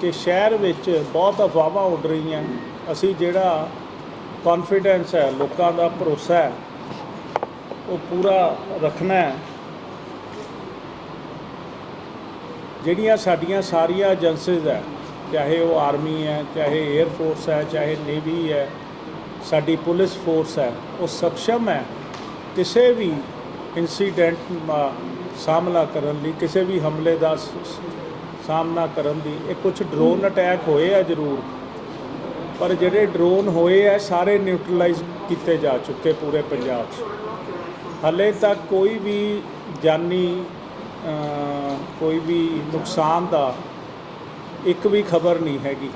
ਕਿ ਸ਼ਹਿਰ ਵਿੱਚ ਬਹੁਤ ਅਫਵਾਹਾਂ ਉੱਡ ਰਹੀਆਂ। ਅਸੀਂ ਜਿਹੜਾ ਕੌਨਫੀਡੈਂਸ ਹੈ, ਲੋਕਾਂ ਦਾ ਭਰੋਸਾ ਹੈ, ਉਹ ਪੂਰਾ ਰੱਖਣਾ ਹੈ। ਜਿਹੜੀਆਂ ਸਾਡੀਆਂ ਸਾਰੀਆਂ ਏਜੰਸੀਜ਼ ਹੈ, ਚਾਹੇ ਉਹ ਆਰਮੀ ਹੈ, ਚਾਹੇ 에ਅਰ ਫੋਰਸ ਹੈ, ਚਾਹੇ ਨੇਵੀ ਹੈ, ਸਾਡੀ ਪੁਲਿਸ ਫੋਰਸ ਹੈ, ਉਹ ਸક્ષਮ ਹੈ। ਕਿਸੇ ਵੀ ਇਨਸੀਡੈਂਟ ਦਾ ਸਾਹਮਣਾ ਕਰਨ ਲਈ, ਕਿਸੇ ਵੀ ਹਮਲੇ ਦਾ ਸਾਹਮਣਾ ਕਰਨ ਦੀ। ਇਹ ਕੁਝ ਡਰੋਨ ਅਟੈਕ ਹੋਏ ਆ ਜ਼ਰੂਰ। ਪਰ ਜਿਹੜੇ ਡਰੋਨ ਹੋਏ ਆ, ਸਾਰੇ ਨਿਊਟਰਲਾਈਜ਼ ਕੀਤੇ ਜਾ ਚੁੱਕੇ ਪੂਰੇ ਪੰਜਾਬ 'ਚ। ਹਲੇ ਤੱਕ ਕੋਈ ਵੀ ਜਾਨੀ ਕੋਈ ਵੀ ਨੁਕਸਾਨ ਦਾ ਇੱਕ ਵੀ ਖਬਰ ਨਹੀਂ ਹੈਗੀ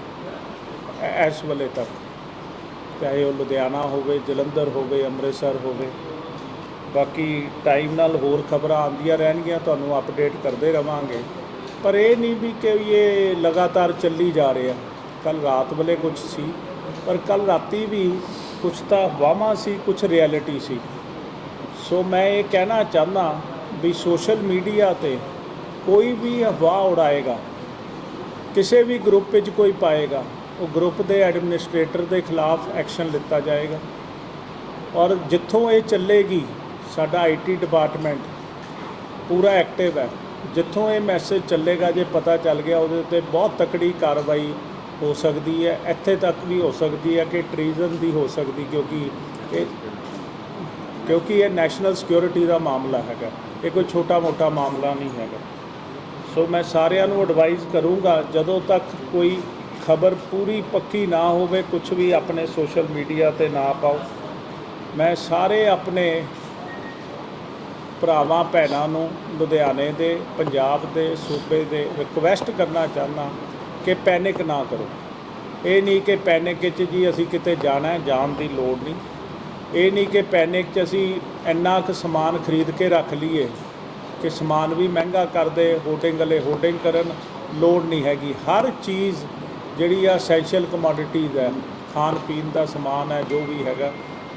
ਇਸ ਵੇਲੇ ਤੱਕ। ਚਾਹੇ ਉਹ ਲੁਧਿਆਣਾ ਹੋਵੇ, ਜਲੰਧਰ ਹੋਵੇ, ਅੰਮ੍ਰਿਤਸਰ ਹੋਵੇ। ਬਾਕੀ ਟਾਈਮ ਨਾਲ ਹੋਰ ਖਬਰਾਂ ਆਉਂਦੀਆਂ ਰਹਿਣਗੀਆਂ, ਤੁਹਾਨੂੰ ਅਪਡੇਟ ਕਰਦੇ ਰਵਾਂਗੇ। ਪਰ ਇਹ ਨਹੀਂ ਵੀ ਕਿ ਇਹ ਲਗਾਤਾਰ ਚੱਲੀ ਜਾ ਰਿਹਾ ਕੱਲ ਰਾਤ ਵੇਲੇ ਕੁਝ ਸੀ, ਪਰ ਕੱਲ ਰਾਤੀ ਵੀ ਕੁਝ ਤਾਂ ਵਾਮਾ ਸੀ ਕੁਝ ਰਿਐਲਿਟੀ ਸੀ। ਸੋ ਮੈਂ ਇਹ ਕਹਿਣਾ ਚਾਹੁੰਦਾ ਵੀ ਸੋਸ਼ਲ ਮੀਡੀਆ ਤੇ ਕੋਈ ਵੀ ਅਫਵਾਹ ਉਡਾਏਗਾ, ਕਿਸੇ ਵੀ ਗਰੁੱਪ ਵਿੱਚ ਕੋਈ ਪਾਏਗਾ, ਉਹ ਗਰੁੱਪ ਦੇ ਐਡਮਿਨਿਸਟ੍ਰੇਟਰ ਦੇ ਖਿਲਾਫ ਐਕਸ਼ਨ ਲਿੱਤਾ ਜਾਏਗਾ। ਔਰ ਜਿੱਥੋਂ ਇਹ ਚੱਲੇਗੀ, ਸਾਡਾ ਆਈਟੀ ਡਿਪਾਰਟਮੈਂਟ ਪੂਰਾ ਐਕਟਿਵ ਹੈ। ਜਿੱਥੋਂ ਇਹ ਮੈਸੇਜ ਚੱਲੇਗਾ, ਜੇ ਪਤਾ ਚੱਲ ਗਿਆ, ਉਹਦੇ ਉੱਤੇ ਬਹੁਤ ਤਕੜੀ ਕਾਰਵਾਈ ਹੋ ਸਕਦੀ ਹੈ। ਇੱਥੇ ਤੱਕ ਵੀ ਹੋ ਸਕਦੀ ਹੈ ਕਿ ਟ੍ਰੀਜ਼ਨ ਦੀ ਹੋ ਸਕਦੀ, ਕਿਉਂਕਿ ਇਹ ਕਿਉਂਕਿ ਇਹ ਨੈਸ਼ਨਲ ਸਿਕਿਉਰਿਟੀ ਦਾ ਮਾਮਲਾ ਹੈਗਾ। ਇਹ ਕੋਈ ਛੋਟਾ-ਮੋਟਾ ਮਾਮਲਾ ਨਹੀਂ ਹੈਗਾ। ਸੋ ਮੈਂ ਸਾਰਿਆਂ ਨੂੰ ਐਡਵਾਈਸ ਕਰੂੰਗਾ, ਜਦੋਂ ਤੱਕ ਕੋਈ ਖਬਰ ਪੂਰੀ ਪੱਕੀ ਨਾ ਹੋਵੇ ਕੁਝ ਵੀ ਆਪਣੇ ਸੋਸ਼ਲ ਮੀਡੀਆ ਤੇ ਨਾ ਪਾਓ, ਮੈਂ ਸਾਰੇ ਆਪਣੇ ਭਰਾਵਾਂ, ਭੈਣਾਂ ਨੂੰ ਲੁਧਿਆਣੇ ਦੇ, ਪੰਜਾਬ ਦੇ, ਸੂਬੇ ਦੇ ਰਿਕਵੈਸਟ ਕਰਨਾ ਚਾਹੁੰਦਾ ਕਿ ਪੈਨਿਕ ਨਾ ਕਰੋ। ਇਹ ਨਹੀਂ ਕਿ ਪੈਨਿਕ ਵਿੱਚ ਜੀ ਅਸੀਂ ਕਿਤੇ ਜਾਣਾ ਜਾਣ ਦੀ ਲੋੜ ਨਹੀਂ। ਇਹ ਨਹੀਂ ਕਿ ਪੈਨਿਕ 'ਚ ਅਸੀਂ ਇੰਨਾ ਕੁ ਸਮਾਨ ਖਰੀਦ ਕੇ ਰੱਖ ਲਈਏ ਕਿ ਸਮਾਨ ਵੀ ਮਹਿੰਗਾ ਕਰਦੇ ਹੋਟਿੰਗ ਵਾਲੇ ਹੋਟਿੰਗ ਕਰਨ, ਲੋੜ ਨਹੀਂ ਹੈਗੀ। ਹਰ ਚੀਜ਼ ਜਿਹੜੀ ਆ ਐਸੈਂਸ਼ੀਅਲ ਕਮੋਡਿਟੀਜ਼ ਹੈ, ਖਾਣ ਪੀਣ ਦਾ ਸਮਾਨ ਹੈ, ਜੋ ਵੀ ਹੈਗਾ,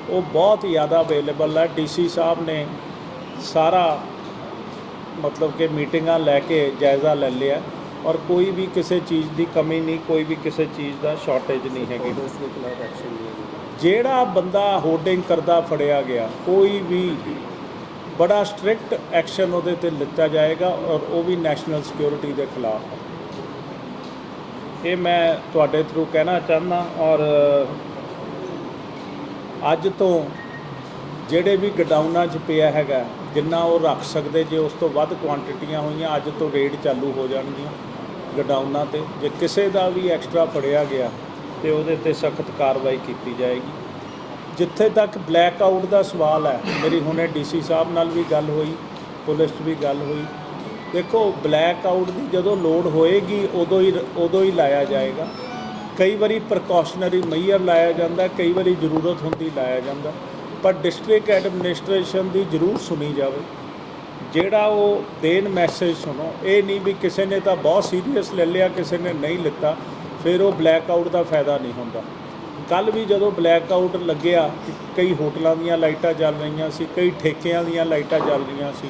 ਉਹ ਬਹੁਤ ਜ਼ਿਆਦਾ ਅਵੇਲੇਬਲ ਹੈ। ਡੀਸੀ ਸਾਹਿਬ ਨੇ ਸਾਰਾ ਮਤਲਬ ਕਿ ਮੀਟਿੰਗਾਂ ਲੈ ਕੇ ਜਾਇਜ਼ਾ ਲੈ ਲਿਆ ਔਰ ਕੋਈ ਵੀ ਕਿਸੇ ਚੀਜ਼ ਦੀ ਕਮੀ ਨਹੀਂ ਕੋਈ ਵੀ ਕਿਸੇ ਚੀਜ਼ ਦਾ ਸ਼ਾਰਟੇਜ ਨਹੀਂ ਹੈਗੀ ਜਿਹੜਾ ਬੰਦਾ ਹੋਰਡਿੰਗ ਕਰਦਾ ਫੜਿਆ ਗਿਆ ਕੋਈ ਵੀ ਬੜਾ ਸਟ੍ਰਿਕਟ ਐਕਸ਼ਨ ਉਹਦੇ ਤੇ ਲਿੱਤਾ ਜਾਏਗਾ ਔਰ ਉਹ ਵੀ ਨੈਸ਼ਨਲ ਸਿਕਿਉਰਿਟੀ ਦੇ ਖਿਲਾਫ। ਇਹ ਮੈਂ ਤੁਹਾਡੇ ਥਰੂ ਕਹਿਣਾ ਚਾਹੁੰਦਾ ਔਰ ਅੱਜ ਤੋਂ ਜਿਹੜੇ ਵੀ ਗਡਾਊਨਾਂ 'ਚ ਪਿਆ ਹੈਗਾ ਜਿੰਨਾ ਉਹ ਰੱਖ ਸਕਦੇ ਜੇ ਉਸ ਤੋਂ ਵੱਧ ਕੁਆਂਟੀਟੀਆਂ ਹੋਈਆਂ, ਅੱਜ ਤੋਂ ਰੇਡ ਚਾਲੂ ਹੋ ਜਾਣਗੀਆਂ ਗਡਾਊਨਾਂ ਤੇ। ਜੇ ਕਿਸੇ ਦਾ ਵੀ ਐਕਸਟਰਾ ਫੜਿਆ ਗਿਆ ਤੇ ਉਹਦੇ ਤੇ ਸਖਤ ਕਾਰਵਾਈ ਕੀਤੀ ਜਾਏਗੀ। ਜਿੱਥੇ ਤੱਕ ਬਲੈਕ ਆਊਟ ਦਾ ਸਵਾਲ ਹੈ, ਮੇਰੀ ਹੁਣੇ ਡੀਸੀ ਸਾਹਿਬ ਨਾਲ ਵੀ ਗੱਲ ਹੋਈ, ਪੁਲਿਸ 'ਚ ਵੀ ਗੱਲ ਹੋਈ। ਦੇਖੋ ਬਲੈਕ ਆਊਟ ਦੀ ਜਦੋਂ ਲੋਡ ਹੋਏਗੀ, ਉਦੋਂ ਹੀ ਉਦੋਂ ਹੀ ਲਾਇਆ ਜਾਏਗਾ। ਕਈ ਵਾਰੀ ਪ੍ਰੀਕਾਸ਼ਨਰੀ ਮਈਅਰ ਲਾਇਆ ਜਾਂਦਾ, ਕਈ ਵਾਰੀ ਜ਼ਰੂਰਤ ਹੁੰਦੀ ਲਾਇਆ ਜਾਂਦਾ। ਪਰ ਡਿਸਟ੍ਰਿਕਟ ਐਡਮਿਨਿਸਟ੍ਰੇਸ਼ਨ ਦੀ ਜ਼ਰੂਰ ਸੁਣੀ ਜਾਵੇ। ਜਿਹੜਾ ਉਹ ਦੇਣ ਮੈਸੇਜ ਸੁਣੋ, ਇਹ ਨਹੀਂ ਵੀ ਕਿਸੇ ਨੇ ਤਾਂ ਬਹੁਤ ਸੀਰੀਅਸ ਲੈ ਲਿਆ, ਕਿਸੇ ਨੇ ਨਹੀਂ ਲਿੱਤਾ, ਫਿਰ ਉਹ ਬਲੈਕ ਆਊਟ ਦਾ ਫਾਇਦਾ ਨਹੀਂ ਹੁੰਦਾ। ਕੱਲ ਵੀ ਜਦੋਂ ਬਲੈਕ ਆਊਟ ਲੱਗਿਆ, ਕਈ ਹੋਟਲਾਂ ਦੀਆਂ ਲਾਈਟਾਂ ਜਲ ਰਹੀਆਂ ਸੀ, ਕਈ ਠੇਕਿਆਂ ਦੀਆਂ ਲਾਈਟਾਂ ਜਲ ਰਹੀਆਂ ਸੀ।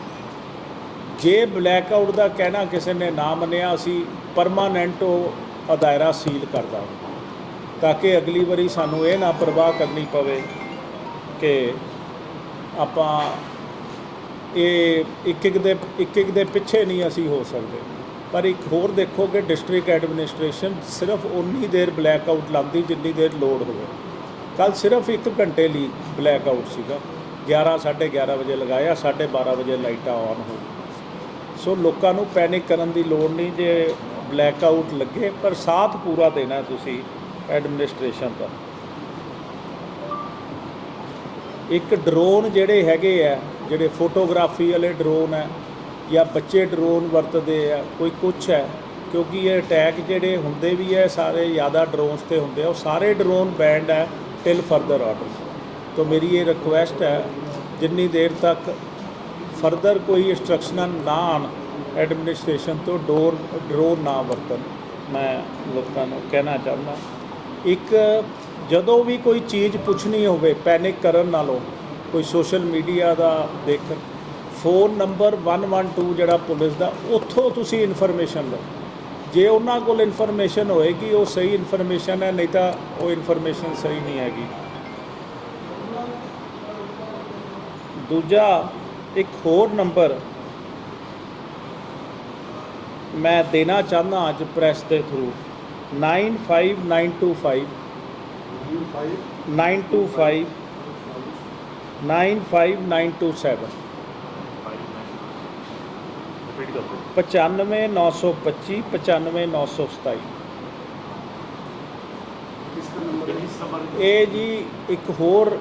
ਜੇ ਬਲੈਕ ਆਊਟ ਦਾ ਕਹਿਣਾ ਕਿਸੇ ਨੇ ਨਾ ਮੰਨਿਆ, ਅਸੀਂ ਪਰਮਾਨੈਂਟ ਉਹ ਅਦਾਇਰਾ ਸੀਲ ਕਰਦਾ। ਦਾਂਗੇ ਤਾਂ ਕਿ ਅਗਲੀ ਵਾਰੀ ਸਾਨੂੰ ਇਹ ਨਾ ਪਰਵਾਹ ਕਰਨੀ ਪਵੇ ਕਿ ਆਪਾਂ ਇਹ ਇੱਕ ਇੱਕ ਦੇ ਇੱਕ ਇੱਕ ਦੇ ਪਿੱਛੇ ਨਹੀਂ ਅਸੀਂ ਹੋ ਸਕਦੇ। ਪਰ ਇੱਕ ਹੋਰ ਦੇਖੋ ਕਿ ਡਿਸਟ੍ਰਿਕਟ ਐਡਮਿਨਿਸਟ੍ਰੇਸ਼ਨ ਸਿਰਫ ਉਨੀ ਦੇਰ ਬਲੈਕ ਆਊਟ ਲਾਉਂਦੀ ਜਿੰਨੀ ਦੇਰ ਲੋਡ ਹੋਵੇ। ਕੱਲ ਸਿਰਫ 1 ਘੰਟੇ ਲਈ ਬਲੈਕ ਆਊਟ ਸੀਗਾ 11 11:30 ਵਜੇ ਲਗਾਇਆ 12:30 ਵਜੇ ਲਾਈਟਾਂ ਆਨ ਹੋ ਸੋ ਲੋਕਾਂ ਨੂੰ ਪੈਨਿਕ ਕਰਨ ਦੀ ਲੋੜ ਨਹੀਂ ਜੇ ਬਲੈਕ ਆਊਟ ਲੱਗੇ, ਪਰ ਸਾਥ ਪੂਰਾ ਦੇਣਾ ਤੁਸੀਂ ਐਡਮਿਨਿਸਟ੍ਰੇਸ਼ਨ ਦਾ। ਇੱਕ ਡਰੋਨ ਜਿਹੜੇ ਹੈਗੇ ਆ, ਜਿਹੜੇ ਫੋਟੋਗ੍ਰਾਫੀ ਵਾਲੇ ਡਰੋਨ ਹੈ ਜਾਂ ਬੱਚੇ ਡਰੋਨ ਵਰਤਦੇ ਆ, ਕੋਈ ਕੁਛ ਹੈ, ਕਿਉਂਕਿ ਇਹ ਅਟੈਕ ਜਿਹੜੇ ਹੁੰਦੇ ਵੀ ਹੈ ਸਾਰੇ ਜ਼ਿਆਦਾ ਡਰੋਨਸ ਤੇ ਹੁੰਦੇ ਆ, ਉਹ ਸਾਰੇ ਡਰੋਨ ਬੈਂਡ ਹੈ ਟਿਲ ਫਰਦਰ ਆਰਡਰ ਤੋਂ ਮੇਰੀ ਇਹ ਰਿਕੁਐਸਟ ਹੈ, ਜਿੰਨੀ ਦੇਰ ਤੱਕ ਫਰਦਰ ਕੋਈ ਇੰਸਟਰਕਸ਼ਨਾਂ ਨਾ ਆਉਣ ਐਡਮਿਨਿਸਟ੍ਰੇਸ਼ਨ ਤੋਂ ਡੋਰ ਡਰੋਨ ਨਾ ਵਰਤਣ, ਮੈਂ ਲੋਕਾਂ ਨੂੰ ਕਹਿਣਾ ਚਾਹੁੰਦਾ। ਇੱਕ ਜਦੋਂ ਵੀ ਕੋਈ ਚੀਜ਼ ਪੁੱਛਣੀ ਹੋਵੇ ਪੈਨਿਕ ਕਰਨ ਨਾਲੋਂ, ਕੋਈ ਸੋਸ਼ਲ ਮੀਡੀਆ ਦਾ ਦੇਖ ਫੋਨ ਨੰਬਰ 112 ਜਿਹੜਾ ਪੁਲਿਸ ਦਾ, ਉੱਥੋਂ ਤੁਸੀਂ ਇਨਫੋਰਮੇਸ਼ਨ ਲਓ। ਜੇ ਉਹਨਾਂ ਕੋਲ ਇਨਫੋਰਮੇਸ਼ਨ ਹੋਏਗੀ, ਉਹ ਸਹੀ ਇਨਫੋਰਮੇਸ਼ਨ ਹੈ, ਨਹੀਂ ਤਾਂ ਉਹ ਇਨਫੋਰਮੇਸ਼ਨ ਸਹੀ ਨਹੀਂ ਹੈਗੀ। ਦੂਜਾ, ਇੱਕ ਹੋਰ ਨੰਬਰ ਮੈਂ ਦੇਣਾ ਚਾਹੁੰਦਾ ਅੱਜ ਪ੍ਰੈਸ ਦੇ ਥਰੂ 95925 925 95927 ਰਿਪੀਟ ਕਰ ਦਿਓ 95925 95927 ਇਸ ਨੰਬਰ ਇਹ ਜੀ ਇੱਕ ਹੋਰ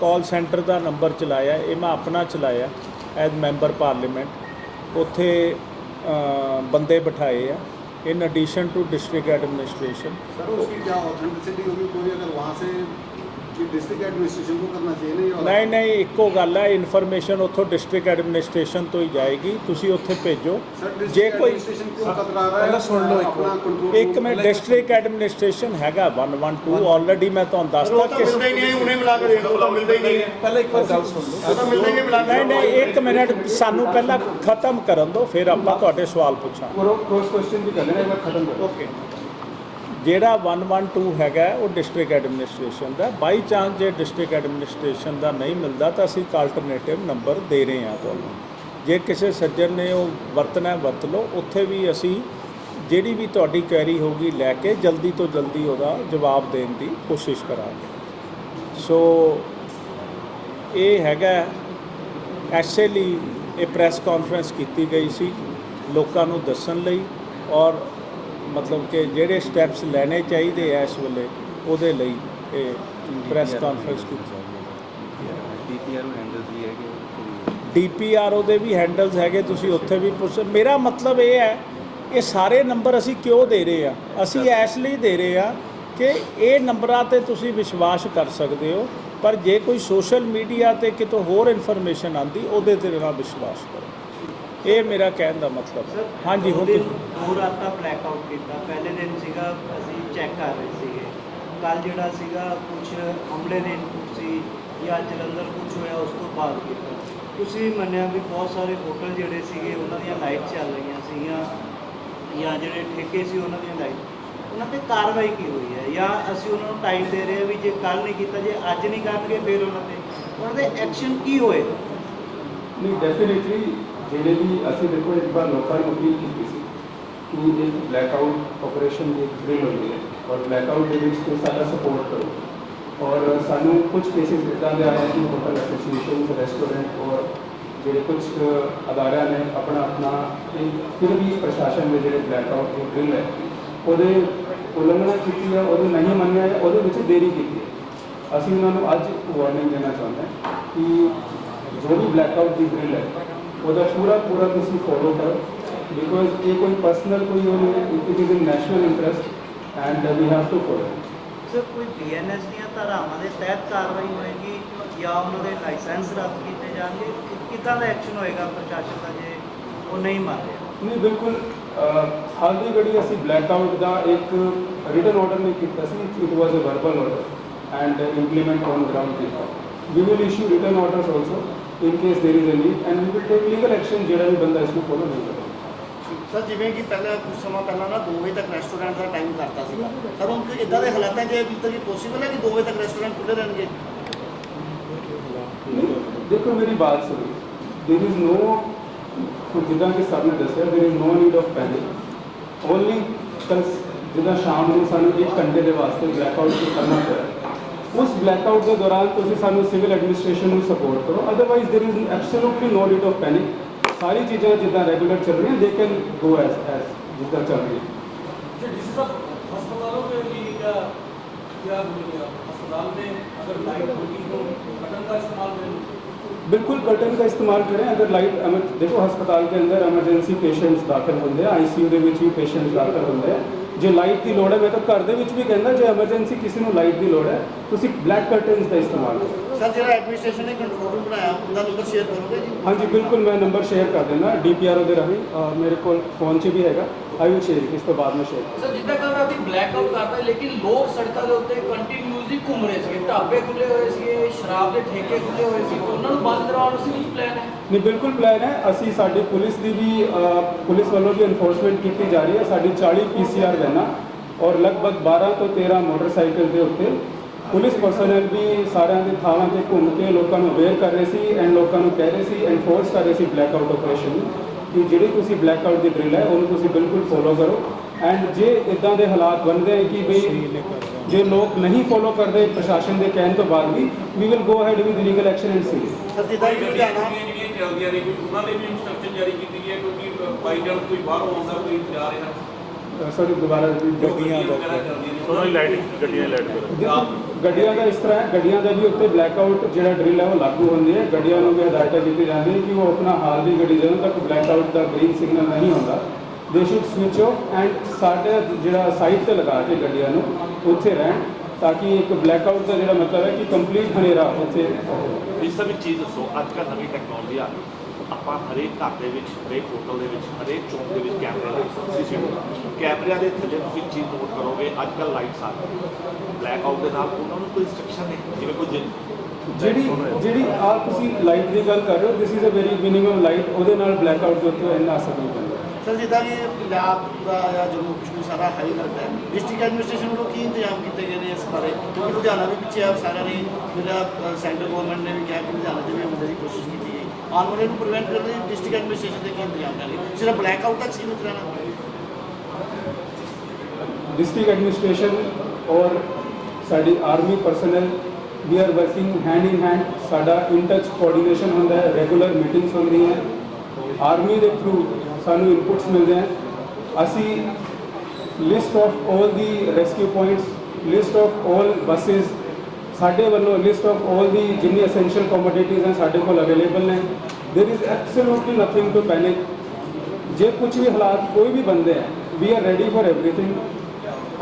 ਕਾਲ ਸੈਂਟਰ ਦਾ ਨੰਬਰ ਚਲਾਇਆ ਇਹ ਮੈਂ ਆਪਣਾ ਚਲਾਇਆ ਐਜ਼ ਮੈਂਬਰ ਪਾਰਲੀਮੈਂਟ ਉੱਥੇ ਬੰਦੇ ਬਿਠਾਏ ਆ in addition to district administration. Sir उसकी क्या ऑप्शन सिटी होगी कोई अगर वहाँ से ਨਹੀਂ ਨਹੀਂ ਇੱਕੋ ਗੱਲ ਹੈ ਇਨਫੋਰਮੇਸ਼ਨ ਉੱਥੋਂ ਡਿਸਟ੍ਰਿਕਟ ਐਡਮਿਨਿਸਟ੍ਰੇਸ਼ਨ ਤੋਂ ਹੀ ਜਾਏਗੀ ਤੁਸੀਂ ਉੱਥੇ ਭੇਜੋ। ਜੇ ਕੋਈ ਪਹਿਲਾਂ ਸੁਣ ਲਓ ਇੱਕ ਇੱਕ ਮੈਂ ਡਿਸਟ੍ਰਿਕਟ ਐਡਮਿਨਿਸਟ੍ਰੇਸ਼ਨ ਹੈਗਾ 112 ਆਲਰੇਡੀ ਮੈਂ ਤੁਹਾਨੂੰ ਦੱਸਤਾ ਕਿ ਮਿਲਦਾ ਹੀ ਨਹੀਂ ਉਹਨੇ ਮਿਲਾ ਕੇ ਦੇ ਦਿਓ ਹੀ ਨਹੀਂ। ਪਹਿਲਾਂ ਇੱਕ ਵਾਰ ਗੱਲ ਸੁਣ ਲਓ। ਨਹੀਂ ਨਹੀਂ ਇੱਕ ਮਿੰਟ ਸਾਨੂੰ ਪਹਿਲਾਂ ਖਤਮ ਕਰਨ ਦਿਓ ਫਿਰ ਆਪਾਂ ਤੁਹਾਡੇ ਸਵਾਲ ਪੁੱਛਾਂ ਕਰੋ ਕ੍ਰੋਸ ਕੁਐਸਚਨ ਵੀ ਕਰ ਲੈਣਾ ਮੈਂ ਖਤਮ ਕਰੋ। ਓਕੇ ਜਿਹੜਾ 112 ਹੈਗਾ, ਉਹ ਡਿਸਟ੍ਰਿਕਟ ਐਡਮਿਨਿਸਟ੍ਰੇਸ਼ਨ ਦਾ। ਬਾਈ ਚਾਂਸ ਜੇ ਡਿਸਟ੍ਰਿਕਟ ਐਡਮਿਨਿਸਟ੍ਰੇਸ਼ਨ ਦਾ ਨਹੀਂ ਮਿਲਦਾ, ਤਾਂ ਅਸੀਂ ਇੱਕ ਆਲਟਰਨੇਟਿਵ ਨੰਬਰ ਦੇ ਰਹੇ ਹਾਂ ਤੁਹਾਨੂੰ। ਜੇ ਕਿਸੇ ਸੱਜਣ ਨੇ ਉਹ ਵਰਤਣਾ ਵਰਤ ਲਓ। ਉੱਥੇ ਵੀ ਅਸੀਂ ਜਿਹੜੀ ਵੀ ਤੁਹਾਡੀ ਕੁਐਰੀ ਹੋਗੀ ਲੈ ਕੇ ਜਲਦੀ ਤੋਂ ਜਲਦੀ ਉਹਦਾ ਜਵਾਬ ਦੇਣ ਦੀ ਕੋਸ਼ਿਸ਼ ਕਰਾਂਗੇ। ਸੋ ਇਹ ਹੈਗਾ ਐਸੇ ਲਈ ਇਹ ਪ੍ਰੈਸ ਕਾਨਫਰੰਸ ਕੀਤੀ ਗਈ ਸੀ ਲੋਕਾਂ ਨੂੰ ਦੱਸਣ ਲਈ ਔਰ ਮਤਲਬ ਕਿ ਜਿਹੜੇ ਸਟੈਪਸ ਲੈਣੇ ਚਾਹੀਦੇ ਐ ਇਸ ਵੇਲੇ ਉਹਦੇ ਲਈ ਇਹ ਪ੍ਰੈਸ ਕਾਨਫਰੰਸ ਕੀਤੀ ਡੀਪੀਆਰ ਹੈਂਡਲਸ ਵੀ ਹੈਗੇ ਡੀਪੀਆਰਓ ਦੇ ਵੀ ਹੈਂਡਲਸ ਹੈਗੇ ਤੁਸੀਂ ਉੱਥੇ ਵੀ ਪੁੱਛ ਮੇਰਾ ਮਤਲਬ ਇਹ ਹੈ ਇਹ ਸਾਰੇ ਨੰਬਰ ਅਸੀਂ ਕਿਉਂ ਦੇ ਰਹੇ ਆ? ਅਸੀਂ ਇਸ ਲਈ ਦੇ ਰਹੇ ਆ ਕਿ ਇਹ ਨੰਬਰਾਂ ਤੇ ਤੁਸੀਂ ਵਿਸ਼ਵਾਸ ਕਰ ਸਕਦੇ ਹੋ ਪਰ ਜੇ ਕੋਈ ਸੋਸ਼ਲ ਮੀਡੀਆ ਤੇ ਕਿਤੋਂ ਹੋਰ ਇਨਫੋਰਮੇਸ਼ਨ ਆਂਦੀ ਉਹਦੇ ਤੇ ਨਾ ਵਿਸ਼ਵਾਸ ਕਰੋ ਇਹ ਮੇਰਾ ਕਹਿਣ ਦਾ ਮਤਲਬ ਹੈ। ਹਾਂਜੀ ਹੁਣ ਦੋ ਰਾਤਾਂ ਬਲੈਕ ਆਊਟ ਕੀਤਾ। ਪਹਿਲੇ ਦਿਨ ਸੀਗਾ ਅਸੀਂ ਚੈੱਕ ਕਰ ਰਹੇ ਸੀਗੇ। ਕੱਲ ਜਿਹੜਾ ਸੀਗਾ ਕੁਝ ਹਮਲੇ ਦੇ ਇਨਪੁਟ ਸੀ ਜਾਂ ਜਲੰਧਰ ਕੁਝ ਹੋਇਆ ਉਸ ਤੋਂ ਬਾਅਦ ਕੀਤਾ। ਤੁਸੀਂ ਮੰਨਿਆ ਵੀ ਬਹੁਤ ਸਾਰੇ ਹੋਟਲ ਜਿਹੜੇ ਸੀਗੇ ਉਹਨਾਂ ਦੀਆਂ ਲਾਈਟ ਚੱਲ ਰਹੀਆਂ ਸੀਗੀਆਂ ਜਾਂ ਜਿਹੜੇ ਠੇਕੇ ਸੀ ਉਹਨਾਂ ਦੀਆਂ ਲਾਈਟ ਉਹਨਾਂ ਤੇ ਕਾਰਵਾਈ ਕੀ ਹੋਈ ਹੈ? ਜਾਂ ਅਸੀਂ ਉਹਨਾਂ ਨੂੰ ਟਾਈਮ ਦੇ ਰਹੇ ਹਾਂ ਵੀ ਜੇ ਕੱਲ ਨਹੀਂ ਕੀਤਾ ਜੇ ਅੱਜ ਨਹੀਂ ਕਰਨਗੇ ਫਿਰ ਉਹਨਾਂ ਤੇ। ਉਹਨਾਂ ਦੇ ਐਕਸ਼ਨ ਕੀ ਹੋਏਗਾ ਨਹੀਂ ਡੈਫੀਨਿਟਲੀ ਜਿਹੜੇ ਵੀ ਅਸੀਂ ਦੇਖੋ ਇੱਕ ਵਾਰ ਲੋਕਾਂ ਨੂੰ ਅਪੀਲ ਕੀਤੀ ਸੀ ਕਿ ਇਹ ਬਲੈਕਆਊਟ ਆਪਰੇਸ਼ਨ ਦੀ ਇੱਕ ਡਰਿਲ ਹੁੰਦੀ ਹੈ ਔਰ ਬਲੈਕਆਊਟ ਦੇ ਵਿੱਚ ਤੁਸੀਂ ਸਾਡਾ ਸਪੋਰਟ ਕਰੋ। ਔਰ ਸਾਨੂੰ ਕੁਝ ਕੇਸਿਸ ਇੱਦਾਂ ਦੇ ਆਏ ਕਿ ਹੋਟਲ ਐਸੋਸੀਏਸ਼ਨ ਰੈਸਟੋਰੈਂਟ ਔਰ ਜਿਹੜੇ ਕੁਝ ਅਦਾਰਿਆਂ ਨੇ ਆਪਣਾ ਆਪਣਾ ਫਿਰ ਵੀ ਪ੍ਰਸ਼ਾਸਨ ਦੇ ਜਿਹੜੇ ਬਲੈਕਆਊਟ ਦੀ ਡਰਿਲ ਹੈ, ਉਹਦੇ ਉਲੰਘਣਾ ਕੀਤੀ ਹੈ, ਉਹਨੂੰ ਨਹੀਂ ਮੰਨਿਆ ਹੈ, ਉਹਦੇ ਵਿੱਚ ਦੇਰੀ ਕੀਤੀ ਹੈ। ਅਸੀਂ ਉਹਨਾਂ ਨੂੰ ਅੱਜ ਵਾਰਨਿੰਗ ਦੇਣਾ ਚਾਹੁੰਦੇ ਹਾਂ ਕਿ ਜੋ ਵੀ ਬਲੈਕਆਊਟ ਦੀ ਡਰਿਲ ਹੈ ਉਹਦਾ ਪੂਰਾ ਪੂਰਾ ਤੁਸੀਂ ਫੋਲੋ ਕਰੋ ਬਿਕੋਜ਼ ਇਹ ਕੋਈ ਪਰਸਨਲ ਕੋਈ ਉਹ ਨਹੀਂ it is in national interest and we have to follow sir ਕੋਈ ਬੀਐਨਐਸ ਦੀਆਂ ਧਾਰਾਵਾਂ ਦੇ ਤਹਿਤ ਕਾਰਵਾਈ ਹੋਏਗੀ ਜਾਂ ਉਹਨਾਂ ਦੇ ਲਾਇਸੈਂਸ ਰੱਦ ਕੀਤੇ ਜਾਣਗੇ? ਕਿੱਦਾਂ ਦਾ ਐਕਸ਼ਨ ਹੋਏਗਾ ਪ੍ਰਸ਼ਾਸਨ ਦਾ ਜੇ ਉਹ ਨਹੀਂ ਮੰਨ ਰਿਹਾ? ਨਹੀਂ ਬਿਲਕੁਲ ਹਾਲ ਦੀ ਘੜੀ ਅਸੀਂ ਬਲੈਕਆਊਟ ਦਾ ਇੱਕ ਰਿਟਨ ਆਰਡਰ ਨਹੀਂ ਕੀਤਾ ਸੀ it was a verbal order and implement on ground ਕੀਤਾ we will issue written orders also in case there is a need and we will take legal action ਜਿਹੜਾ ਵੀ ਬੰਦਾ ਇਸ ਨੂੰ ਫੋਲੋ ਨਹੀਂ ਕਰਦਾ ਸਰ ਜਿਵੇਂ ਕਿ ਪਹਿਲਾਂ ਕੁਝ ਸਮਾਂ ਪਹਿਲਾਂ ਨਾ 2 ਵਜੇ ਤੱਕ ਰੈਸਟੋਰੈਂਟ ਦਾ ਟਾਈਮ ਕਰਤਾ ਸੀਗਾ ਸਰ ਹੁਣ ਕੋਈ ਇਦਾਂ ਦੇ ਹਾਲਾਤਾਂ 'ਚ ਇਹ ਵੀ ਪੋਸੀਬਲ ਹੈ ਕਿ 2 ਵਜੇ ਤੱਕ ਰੈਸਟੋਰੈਂਟ ਖੁੱਲੇ ਰਹਿਣਗੇ ਨਹੀਂ, ਦੇਖੋ ਮੇਰੀ ਬਾਤ ਸੁਣੋ देयर इज नो ਜਿੱਦਾਂ ਕਿ ਸਰ ਨੇ ਦੱਸਿਆ there is no need of panic only ਜਿੱਦਾਂ ਸ਼ਾਮ ਨੂੰ ਸਾਨੂੰ 1 ਘੰਟੇ ਦੇ ਵਾਸਤੇ ਬਲੈਕਆਊਟ ਕਰਨਾ ਪਿਆ ਉਸ ਬਲੈਕਆਊਟ ਦੇ ਦੌਰਾਨ ਤੁਸੀਂ ਸਾਨੂੰ ਸਿਵਲ ਐਡਮਿਨਿਸਟ੍ਰੇਸ਼ਨ ਨੂੰ ਸਪੋਰਟ ਕਰੋ otherwise there is absolutely no need of panic ਸਾਰੀ ਚੀਜ਼ਾਂ ਜਿੱਦਾਂ ਰੈਗੂਲਰ ਚੱਲ ਰਹੀਆਂ they can go S S ਜਿੱਦਾਂ ਚੱਲ ਰਹੀ ਹੈ डीसी साहब अस्पतालों में भी क्या क्या बोलेंगे आप अस्पताल में अगर लाइट होगी तो बटन का इस्तेमाल करें बिल्कुल कर्टन का इस्तेमाल करें अगर लाइट एमर- देखो हस्पताल के अंदर एमरजेंसी पेशेंट्स दाखिल ਹੁੰਦੇ ਆ ਆਈਸੀਯੂ ਦੇ ਵਿੱਚ ਵੀ ਪੇਸ਼ੈਂਟਸ ਦਾਖਲ ਹੁੰਦੇ ਆ ਜੇ ਲਾਈਟ ਦੀ ਲੋੜ ਹੈ ਮੈਂ ਤਾਂ ਘਰ ਦੇ ਵਿੱਚ ਵੀ ਕਹਿੰਦਾ ਜੇ ਐਮਰਜੈਂਸੀ ਕਿਸੇ ਨੂੰ ਲਾਈਟ ਦੀ ਲੋੜ ਹੈ ਤੁਸੀਂ ਬਲੈਕ ਕਰਟਨਸ ਦਾ ਇਸਤੇਮਾਲ ਕਰੋ। ਸਰ ਜਿਹੜਾ ਐਡਮਿਨਿਸਟ੍ਰੇਸ਼ਨ ਨੇ ਕੰਟਰੋਲ ਰੂਮ ਬਣਾਇਆ ਉਹਦਾ ਨੰਬਰ ਸ਼ੇਅਰ ਕਰੋਗੇ ਜੀ? ਹਾਂਜੀ ਬਿਲਕੁਲ ਮੈਂ ਨੰਬਰ ਸ਼ੇਅਰ ਕਰ ਦਿੰਦਾ ਡੀਪੀਆਰਓ ਦੇ ਰਾਹੀਂ। ਅਹ ਮੇਰੇ ਕੋਲ ਫੋਨ 'ਚ ਵੀ ਹੈਗਾ। ਆਈ ਵਿਲ ਸ਼ੇਅਰ ਇਸ ਤੋਂ ਬਾਅਦ ਮੈਂ ਸ਼ੇਅਰ ਸਰ ਜਿੱਦਾਂ ਕੱਲ ਰਾਤੀ ਬਲੈਕ ਆਊਟ ਕਰਦਾ ਲੇਕਿਨ ਲੋਕ ਸੜਕਾਂ ਦੇ ਉੱਤੇ ਕੰਟੀਨਿਊਸਲੀ ਘੁੰਮ ਰਹੇ ਸੀਗੇ ਢਾਬੇ ਖੁੱਲੇ ਹੋਏ ਸੀਗੇ ਸ਼ਰਾਬ ਦੇ ਠੇਕੇ ਖੁੱਲੇ ਹੋਏ ਸੀ ਉਹਨਾਂ ਨੂੰ ਬੰਦ ਕਰਾਉਣ ਸੀ ਕੁਝ ਪਲਾਨ ਹੈ? ਨਹੀਂ ਬਿਲਕੁਲ ਪਲਾਨ ਹੈ। ਅਸੀਂ ਸਾਡੀ ਪੁਲਿਸ ਦੀ ਵੀ ਅਹ, ਪੁਲਿਸ ਵੱਲੋਂ ਵੀ ਐਨਫੋਰਸਮੈਂਟ ਕੀਤੀ ਜਾ ਰਹੀ ਹੈ। ਸਾਡੀ 40 ਪੀਸੀਆਰ ਵੈਨਾਂ ਔਰ ਲਗਭਗ 12 ਤੋਂ 13 ਮੋਟਰਸਾਈਕਲ ਦੇ ਉੱਤੇ ਪੁਲਿਸ ਪਰਸਨਲ ਵੀ ਸਾਰਿਆਂ ਦੇ ਥਾਵਾਂ ਤੇ ਘੁੰਮ ਕੇ ਲੋਕਾਂ ਨੂੰ ਅਵੇਅਰ ਕਰ ਰਹੇ ਸੀ ਐਂਡ ਲੋਕਾਂ ਨੂੰ ਕਹਿ ਰਹੇ ਸੀ ਐਨਫੋਰਸ ਕਰ ਰਹੇ ਸੀ ਬਲੈਕ ਆਊਟ ਆਪਰੇਸ਼ਨ ਨੂੰ ਕਿ ਜਿਹੜੀ ਤੁਸੀਂ ਬਲੈਕ ਆਊਟ ਦੀ ਡਰਿਲ ਹੈ ਉਹਨੂੰ ਤੁਸੀਂ ਬਿਲਕੁਲ ਫੋਲੋ ਕਰੋ। ਐਂਡ ਜੇ ਇਦਾਂ ਦੇ ਹਾਲਾਤ ਬਣਦੇ ਕਿ ਬਈ ਜੇ ਲੋਕ ਨਹੀਂ ਫੋਲੋ ਕਰਦੇ ਪ੍ਰਸ਼ਾਸਨ ਦੇ ਕਹਿਣ ਤੋਂ ਬਾਅਦ ਵੀ we will go ahead with legal action and C sir ਜਿੱਦਾਂ ਕਿ ਲੁਧਿਆਣਾ ਜਿਹੜੀਆਂ ਚੱਲਦੀਆਂ ਨੇ ਕੋਈ ਉਹਨਾਂ ਦੇ ਵੀ ਇੰਸਟਰਕਸ਼ਨ ਜਾਰੀ ਕੀਤੀ ਗਈ ਹੈ ਕਿਉਂਕਿ ਬਾਈ ਚਾਂਸ ਕੋਈ ਬਾਹਰੋਂ ਆਉਂਦਾ ਕੋਈ ਜਾ ਰਿਹਾ। ਸੌਰੀ ਦੁਬਾਰਾ ਗੱਡੀਆਂ ਦਾ ਉਹਨਾਂ ਦੀ ਲਾਈਟ ਗੱਡੀਆਂ ਲਾਈਟ ਕਰੋ। ਦੇਖੋ, ਗੱਡੀਆਂ ਦਾ ਇਸ ਤਰ੍ਹਾਂ ਹੈ ਗੱਡੀਆਂ ਦਾ ਵੀ ਉੱਤੇ ਬਲੈਕ ਆਊਟ ਜਿਹੜਾ ਡਰਿਲ ਹੈ ਉਹ ਲਾਗੂ ਹੁੰਦੀ ਹੈ। ਗੱਡੀਆਂ ਨੂੰ ਵੀ ਹਦਾਇਤਾਂ ਦਿੱਤੀ ਜਾਂਦੀ ਹੈ ਕਿ ਉਹ ਆਪਣਾ ਹਾਲ ਦੀ ਗੱਡੀ ਜਦੋਂ ਤੱਕ ਬਲੈਕ ਆਊਟ ਦਾ ਗ੍ਰੀਨ ਸਿਗਨਲ ਨਹੀਂ ਹੁੰਦਾ ਦੇ ਸ਼ੁੱਡ ਸਵਿਚ ਆਫ ਐਂਡ ਸਾਡੇ ਜਿਹੜਾ ਸਾਈਡ ਤੇ ਲਗਾ ਕੇ ਗੱਡੀਆਂ ਨੂੰ ਉੱਥੇ ਰਹਿਣ ਤਾਂ ਕਿ ਇੱਕ ਬਲੈਕ ਆਊਟ ਦਾ ਜਿਹੜਾ ਮਤਲਬ ਹੈ ਕਿ ਕੰਪਲੀਟ ਹਨੇਰਾ ਉੱਥੇ। ਇਸ ਸਭ ਚੀਜ਼ ਦੱਸੋ ਅੱਜ ਕੱਲ੍ਹ ਨਵੀਂ ਟੈਕਨੋਲੋਜੀ ਆ ਆਪਾਂ ਹਰੇਕ ਘਰ ਦੇ ਵਿੱਚ ਹਰੇਕ ਹੋਟਲ ਦੇ ਵਿੱਚ ਹਰੇਕ ਚੌਂਕ ਦੇ ਵਿੱਚ ਕੈਮਰੇ ਲਾਏ ਸੀਸੀਟੀਵੀ ਕੈਮਰਿਆਂ ਦੇ ਥੱਲੇ ਤੁਸੀਂ ਚੀਜ਼ ਨੋਟ ਕਰੋਗੇ ਅੱਜ ਕੱਲ੍ਹ ਲਾਈਟਸ ਆ ਬਲੈਕ ਆਊਟ ਦੇ ਨਾਲ ਉਹਨਾਂ ਨੂੰ ਕੋਈ ਇੰਸਟਰਕਸ਼ਨ ਨਹੀਂ ਜਿਵੇਂ ਕੋਈ ਜਿ- ਜਿਹੜੀ ਜਿਹੜੀ ਆ ਤੁਸੀਂ ਲਾਈਟ ਦੀ ਗੱਲ ਕਰ ਰਹੇ ਹੋ this is a very minimum light ਉਹਦੇ ਨਾਲ ਬਲੈਕ ਆਊਟ ਦੇ ਉੱਤੇ ਇੰਨਾ ਅਸਰ ਨਹੀਂ ਪੈਂਦਾ। ਸਰ, ਜਿੱਦਾਂ ਇਹ ਪੰਜਾਬ ਦਾ ਜਾਂ ਜੰਮੂ ਕਸ਼ਮੀਰ ਸਾਰਾ ਹਾਈ ਲੱਗਦਾ ਹੈ, ਡਿਸਟ੍ਰਿਕਟ ਐਡਮਿਨਿਸਟ੍ਰੇਸ਼ਨ ਵੱਲੋਂ ਕੀ ਇੰਤਜ਼ਾਮ ਕੀਤੇ ਗਏ ਨੇ ਇਸ ਬਾਰੇ? ਕਿਉਂਕਿ ਲੁਧਿਆਣਾ ਵੀ ਪਿੱਛੇ ਆ ਸਾਰਿਆਂ ਨੇ ਜਿਹੜਾ ਸੈਂਟਰ ਗਵਰਨਮੈਂਟ ਨੇ ਵੀ ਕਿਹਾ ਕਿ ਲੁਧਿਆਣਾ ਦੇ ਵੀ ਆਉਣ ਦੀ ਕੋਸ਼ਿਸ਼ ਕੀਤੀ ਗਈ ਆਉਣ ਵਾਲੇ ਨੂੰ ਪ੍ਰੀਵੈਂਟ ਕਰਨ ਲਈ ਡਿਸਟ੍ਰਿਕਟ ਐਡਮਿਨਿਸਟ੍ਰੇਸ਼ਨ ਦੇ ਕੀ ਇੰਤਜ਼ਾਮ ਕਰੇ ਸਿਰਫ ਬਲੈਕ ਆਊਟ ਤੱਕ ਸੀਮਿਤ ਰਹਿਣਾ? ਡਿਸਟ੍ਰਿਕਟ ਐਡਮਿਨਿਸਟ੍ਰੇਸ਼ਨ ਔਰ ਸਾਡੀ army personnel we are working hand in hand ਸਾਡਾ ਇਨ ਟੱਚ ਕੋਆਰਡੀਨੇਸ਼ਨ ਹੁੰਦਾ ਹੈ ਰੈਗੂਲਰ ਮੀਟਿੰਗਸ ਹੁੰਦੀਆਂ ਹੈ। ਆਰਮੀ ਦੇ ਥਰੂ सू इनपुट्स मिलते हैं। असी list of all the rescue points list of all buses साढ़े वालों लिस्ट ऑफ़ ऑल द जिनी असेंशियल कॉमोडिटीज हैं साढ़े ਕੋਲ ਅਵੇਲੇਬਲ ਨੇ is absolutely nothing to panic जे कुछ भी हालात, कोई भी बंदे हैं we are ready for everything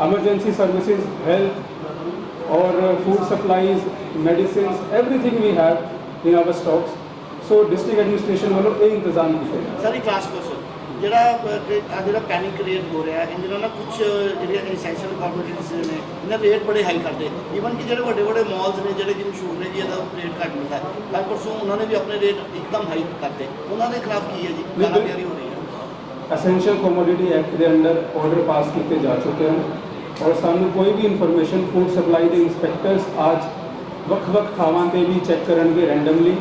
emergency services health और food supplies medicine everything we have in our stocks so district administration वालों, ये इंतज़ाम किया क्लास ਜਿਹੜਾ ਜਿਹੜਾ ਪੈਨਿਕ ਕ੍ਰੀਏਟ ਹੋ ਰਿਹਾ ਇਹਨਾਂ ਨਾਲ ਨਾ ਕੁਝ ਜਿਹੜੀਆਂ ਐਸੈਂਸ਼ੀਅਲ ਕਮੋਡਿਟੀਜ਼ ਨੇ ਇਹਨਾਂ ਰੇਟ ਬੜੇ ਹਾਈ ਕਰਦੇ। ਈਵਨ ਕਿ ਜਿਹੜੇ ਵੱਡੇ ਵੱਡੇ ਮਾਲਸ ਨੇ ਜਿਹੜੇ ਕਿ ਮਸ਼ਹੂਰ ਨੇ ਕਿ ਇਹਦਾ ਰੇਟ ਘੱਟ ਮਿਲਦਾ ਹੈ। ਕੱਲ ਪਰਸੋਂ ਉਹਨਾਂ ਨੇ ਵੀ ਆਪਣੇ ਰੇਟ ਇੱਕਦਮ ਹਾਈ ਕਰਤੇ ਉਹਨਾਂ ਦੇ ਖਿਲਾਫ ਕੀ ਹੈ ਜੀ। ਕਾਰਵਾਈ ਹੋ ਰਹੀ ਹੈ ਐਸੈਂਸ਼ੀਅਲ ਕਮੋਡਿਟੀ ਐਕਟ ਦੇ ਅੰਡਰ ਆਰਡਰ ਪਾਸ ਕੀਤੇ ਜਾ ਚੁੱਕੇ ਹਨ। ਔਰ ਸਾਨੂੰ ਕੋਈ ਵੀ ਇਨਫੋਰਮੇਸ਼ਨ ਫੂਡ ਸਪਲਾਈ ਦੇ ਇੰਸਪੈਕਟਰਸ ਅੱਜ ਵੱਖ-ਵੱਖ ਥਾਵਾਂ ਤੇ ਵੀ ਚੈੱਕ ਕਰਨਗੇ ਰੈਂਡਮਲੀ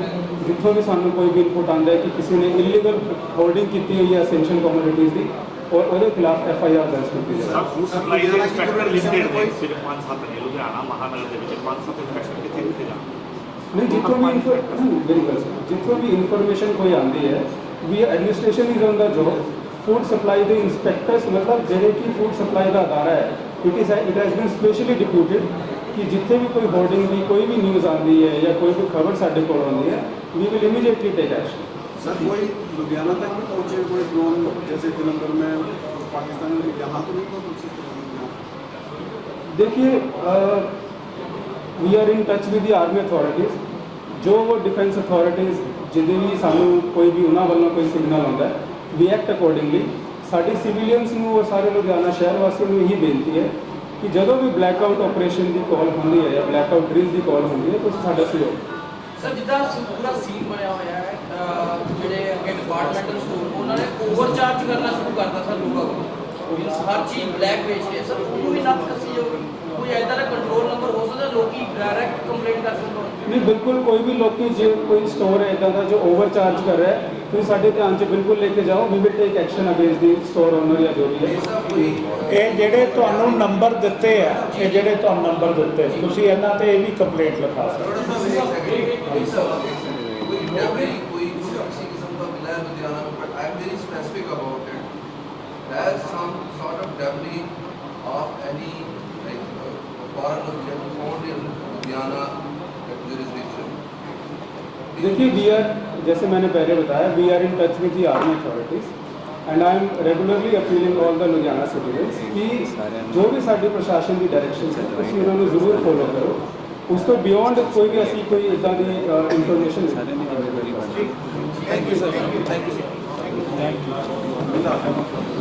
ਜਿੱਥੋਂ ਵੀ ਸਾਨੂੰ ਕੋਈ ਵੀ ਇਨਪੁਟ ਆਉਂਦਾ ਹੈ ਕਿ ਕਿਸੇ ਨੇ ਇਲੀਗਲ ਹੋਲਡਿੰਗ ਕੀਤੀ ਹੋਈ ਹੈ ਐਸੈਂਸ਼ੀਅਲ ਕਮੋਡਿਟੀਜ਼ ਦੀ ਔਰ ਉਹਦੇ ਖਿਲਾਫ ਐਫ ਆਈ ਆਰ ਦਰਜ ਕੀਤੀ ਜਾਵੇ। ਸਭ ਫੂਡ ਸਪਲਾਈ ਦੇ ਇੰਸਪੈਕਟਰ ਲਿਸਟਡ ਨੇ ਸਿਰਫ ਪੰਜ ਸੱਤ ਨੇ ਲੁਧਿਆਣਾ ਮਹਾਨਗਰ ਦੇ ਵਿੱਚ ਪੰਜ ਸੱਤ ਇੰਸਪੈਕਟਰ ਕਿੱਥੇ ਕਿੱਥੇ ਜਾਣ? ਨਹੀਂ ਜਿੱਥੋਂ ਵੀ ਇਨਫੋ- ਮੇਰੀ ਗੱਲ ਸੁਣੋ ਜਿੱਥੋਂ ਵੀ ਇਨਫੋਰਮੇਸ਼ਨ ਕੋਈ ਆਉਂਦੀ ਹੈ ਵੀ administration is on the job food supply ਦੇ ਇੰਸਪੈਕਟਰਸ ਮਤਲਬ ਜਿਹੜੇ ਕਿ ਫੂਡ ਸਪਲਾਈ ਦਾ ਅਦਾਰਾ ਹੈ it is it has been specially deputed ਕਿ ਜਿੱਥੇ ਵੀ ਕੋਈ ਹੋਰਡਿੰਗ ਦੀ ਕੋਈ ਵੀ ਨਿਊਜ਼ ਆਉਂਦੀ ਹੈ ਜਾਂ ਕੋਈ ਵੀ ਖਬਰ ਸਾਡੇ ਕੋਲ ਆਉਂਦੀ ਹੈ we will immediately take action sir कोई लुधियाना तक भी पहुंचे कोई ड्रोन जैसे जलंधर में पाकिस्तान में यहाँ तो नहीं पहुंची देखिए we are in touch with the army authorities ਜੋ ਉਹ ਡਿਫੈਂਸ ਅਥਾਰਟੀਜ਼ ਜਿਹਦੇ ਵੀ ਸਾਨੂੰ ਕੋਈ ਵੀ ਉਹਨਾਂ ਵੱਲੋਂ ਕੋਈ ਸਿਗਨਲ ਆਉਂਦਾ ਹੈ ਵੀ ਐਕਟ ਅਕੋਰਡਿੰਗਲੀ ਸਾਡੀ ਸਿਵੀਲੀਅਨਸ ਨੂੰ ਔਰ ਸਾਰੇ ਲੁਧਿਆਣਾ ਸ਼ਹਿਰ ਵਾਸੀਆਂ ਨੂੰ ਇਹੀ ਬੇਨਤੀ ਹੈ ਕਿ ਜਦੋਂ ਵੀ ਬਲੈਕ ਆਊਟ ਆਪਰੇਸ਼ਨ ਦੀ ਕਾਲ ਹੁੰਦੀ ਹੈ ਜਾਂ ਬਲੈਕ ਆਊਟ ਡਰਿਲ ਦੀ ਕਾਲ ਹੁੰਦੀ ਹੈ ਤੁਸੀਂ ਸਾਡਾ ਸਹਿਯੋਗ ਸਰ ਜਿੱਦਾਂ ਸ- ਪੂਰਾ ਸੀਨ ਬਣਿਆ ਹੋਇਆ ਹੈ ਅਹ ਜਿਹੜੇ ਅੱਗੇ ਡਿਪਾਰਟਮੈਂਟਲ ਸਟੋਰ ਉਹਨਾਂ ਨੇ ਓਵਰਚਾਰਜ ਕਰਨਾ ਸ਼ੁਰੂ ਕਰਤਾ ਸਰ ਲੋਕਾਂ ਕੋਲ। ਮੀਨਸ ਹਰ ਚੀਜ਼ ਬਲੈਕ ਵੇਚ ਰਹੇ ਸਰ ਉਹਨੂੰ ਵੀ ਨੱਥ ਕੱਸੀ ਜਾਊਗੀ ਕੋਈ ਐਦਾਂ ਦਾ ਕੰਟਰੋਲ ਨੰਬਰ ਹੋ ਸਕਦਾ ਲੋਕੀ ਡਾਇਰੈਕਟ ਕੰਪਲੇਂਟ ਕਰ ਸਕਦੇ ਹੋ ਨਹੀਂ ਬਿਲਕੁਲ ਕੋਈ ਵੀ ਲੋਕੀ ਜੇ ਕੋਈ ਸਟੋਰ ਹੈ ਇਦਾਂ ਦਾ ਜੋ ਓਵਰਚਾਰਜ ਕਰ ਰਿਹਾ ਹੈ ਤੁਸੀਂ ਸਾਡੇ ਧਿਆਨ 'ਚ ਬਿਲਕੁਲ ਲੈ ਕੇ ਜਾਓ we will take action against the store owner ਜਾਂ ਜੋ ਵੀ ਹੈ ਇਹ ਜਿਹੜੇ ਤੁਹਾਨੂੰ ਨੰਬਰ ਦਿੱਤੇ ਆ ਇਹ ਜਿਹੜੇ ਤੁਹਾਨੂੰ ਨੰਬਰ ਦਿੱਤੇ ਤੁਸੀਂ ਇਹਨਾਂ ਤੇ ਇਹ ਵੀ ਕੰਪਲੇਂਟ ਲਿਖਾ ਸਕਦੇ ਹੋ। कोई किसी किस्म का मिला है लुधियाना में but I am very specific about it there's some sort of debris of any like uh, foreign object found in Ludhiana jurisdiction. देखिए वी आर जैसे मैंने पहले बताया we are in touch with the army authorities and I am regularly appealing all the Ludhiana citizens कि जो भी ਸਾਡੀ ਪ੍ਰਸ਼ਾਸਨ ਦੀ ਡਾਇਰੈਕਸ਼ਨ ਹੈ ਤੁਸੀਂ ਉਹਨਾਂ ਨੂੰ ਜ਼ਰੂਰ ਫੋਲੋ ਕਰੋ ਉਸ ਤੋਂ ਬਿਯੋਂਡ ਕੋਈ ਵੀ ਅਸੀਂ ਕੋਈ ਇਦਾਂ ਦੀ ਇਨਫੋਰਮੇਸ਼ਨ ਸਾਰਿਆਂ ਨੇ ਜ਼ਿੰਮੇਵਾਰੀ ਥੈਂਕ ਯੂ